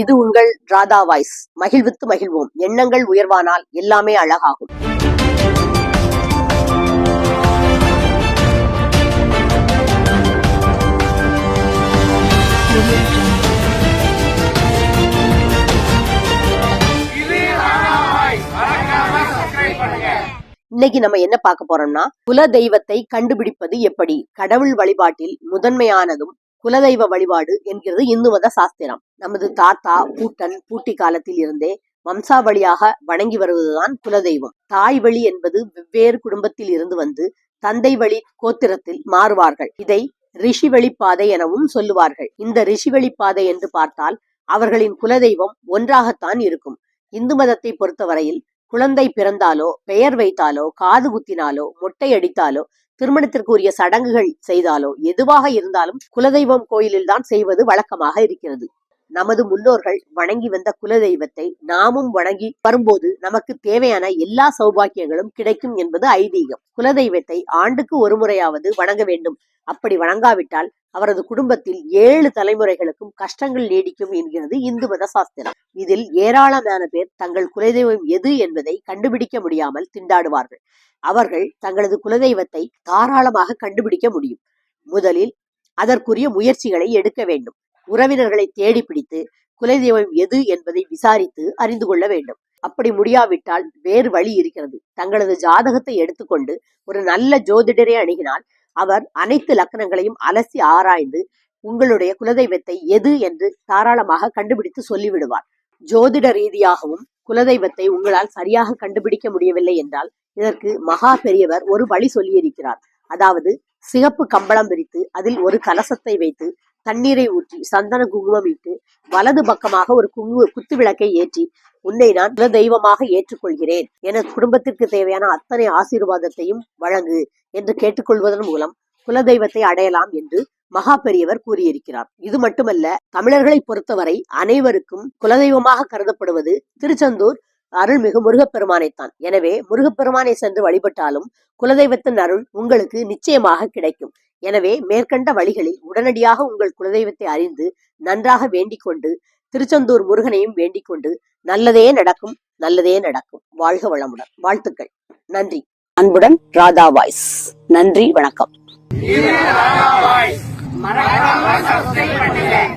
இது உங்கள் ராதா வாய்ஸ். மகிழ்வித்து மகிழ்வோம். எண்ணங்கள் உயர்வானால் எல்லாமே அழகாகும். இன்னைக்கு நம்ம என்ன பார்க்க போறோம்னா குல தெய்வத்தை கண்டுபிடிப்பது எப்படி? கடவுள் வழிபாட்டில் முதன்மையானதும் குலதெய்வ வழிபாடு என்கிறது இந்து மத சாஸ்திரம். நமது தாத்தா பூட்டன் பூட்டி காலத்தில் இருந்தே வம்சாவளியாக வணங்கி வருவதுதான் குலதெய்வம். தாய் வழி என்பது வெவ்வேறு குடும்பத்தில் இருந்து வந்து தந்தை வழி கோத்திரத்தில் மாறுவார்கள். இதை ரிஷி வழிப்பாதை எனவும் சொல்லுவார்கள். இந்த ரிஷி வழிப்பாதை என்று பார்த்தால் அவர்களின் குலதெய்வம் ஒன்றாகத்தான் இருக்கும். இந்து மதத்தை பொறுத்தவரையில் குழந்தை பிறந்தாலோ பெயர் வைத்தாலோ காது குத்தினாலோ மொட்டை அடித்தாலோ திருமணத்திற்கு உரிய சடங்குகள் செய்தாலோ எதுவாக இருந்தாலும் குலதெய்வம் கோயிலில் தான் செய்வது வழக்கமாக இருக்கிறது. நமது முன்னோர்கள் வணங்கி வந்த குலதெய்வத்தை நாமும் வணங்கி வரும்போது நமக்கு தேவையான எல்லா சௌபாக்கியங்களும் கிடைக்கும் என்பது ஐதீகம். குலதெய்வத்தை ஆண்டுக்கு ஒரு முறையாவது வணங்க வேண்டும். அப்படி வணங்காவிட்டால் அவரது குடும்பத்தில் ஏழு தலைமுறைகளுக்கும் கஷ்டங்கள் நீடிக்கும் என்கிறது இந்து மத சாஸ்திரம். இதில் ஏராளமான பேர் தங்கள் குலதெய்வம் எது என்பதை கண்டுபிடிக்க முடியாமல் திண்டாடுவார்கள். அவர்கள் தங்களது குலதெய்வத்தை தாராளமாக கண்டுபிடிக்க முடியும். முதலில் அதற்குரிய முயற்சிகளை எடுக்க வேண்டும். உறவினர்களை தேடி பிடித்து குலதெய்வம் எது என்பதை விசாரித்து அறிந்து கொள்ள வேண்டும். அப்படி முடியாவிட்டால் வேறு வழி இருக்கிறது. தங்களது ஜாதகத்தை எடுத்துக்கொண்டு ஒரு நல்ல ஜோதிடரை அணுகினால் அவர் அனைத்து லக்கணங்களையும் அலசி ஆராய்ந்து உங்களுடைய குலதெய்வத்தை எது என்று தாராளமாக கண்டுபிடித்து சொல்லிவிடுவார். ஜோதிட ரீதியாகவும் குலதெய்வத்தை உங்களால் சரியாக கண்டுபிடிக்க முடியவில்லை என்றால் இதற்கு மகா பெரியவர் ஒரு வழி சொல்லியிருக்கிறார். அதாவது சிகப்பு கம்பளம் விரித்து அதில் ஒரு கலசத்தை வைத்து தண்ணீரை ஊற்றி சந்தன குங்குமம் இட்டு வலது பக்கமாக ஒரு குங்கு குத்து விளக்கை ஏற்றி உன்னை நான் குல தெய்வமாக ஏற்றுக்கொள்கிறேன். என குடும்பத்திற்கு தேவையான அத்தனை ஆசீர்வாதத்தையும் வழங்கு என்று கேட்டுக்கொள்வதன் மூலம் குலதெய்வத்தை அடையலாம் என்று மகா பெரியவர் கூறியிருக்கிறார். இது மட்டுமல்ல தமிழர்களை பொறுத்தவரை அனைவருக்கும் குலதெய்வமாக கருதப்படுவது திருச்செந்தூர் அருள்மிகு முருகப்பெருமானைத்தான். எனவே முருகப்பெருமானை சென்று வழிபட்டாலும் குலதெய்வத்தின் அருள் உங்களுக்கு நிச்சயமாக கிடைக்கும். எனவே மேற்கண்ட வழிகளில் உடனடியாக உங்கள் குலதெய்வத்தை அறிந்து நன்றாக வேண்டிக் கொண்டு திருச்செந்தூர் முருகனையும் வேண்டிக் கொண்டு நல்லதே நடக்கும் நல்லதே நடக்கும். வாழ்க வளமுடன். வாழ்த்துக்கள். நன்றி. அன்புடன் ராதா வாய்ஸ். நன்றி வணக்கம்.